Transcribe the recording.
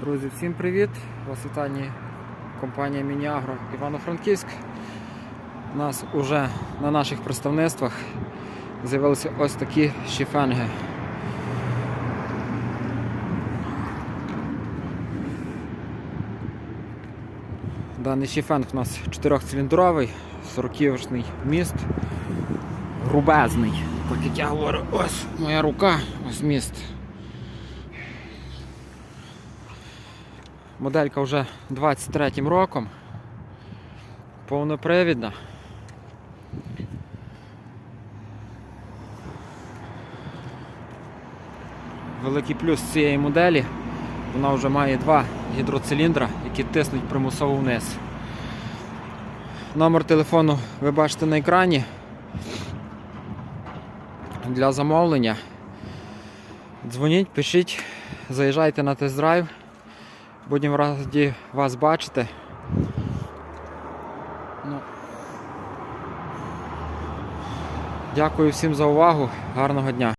Друзі, всім привіт! Вас вітання компанія Мініагро Івано-Франківськ. У нас уже на наших представництвах з'явилися ось такі шіфенги. Даний шіфенг у нас 4-циліндровий, 40-шний міст, грубезний. Так як я говорю, ось моя рука, ось міст. Моделька вже 23 роком. Повнопривідна. Великий плюс цієї моделі. Вона вже має два гідроциліндра, які тиснуть примусово вниз. Номер телефону ви бачите на екрані. Для замовлення. Дзвоніть, пишіть, заїжджайте на тест-драйв. Будемо раді вас бачити. Ну. Дякую всім за увагу. Гарного дня.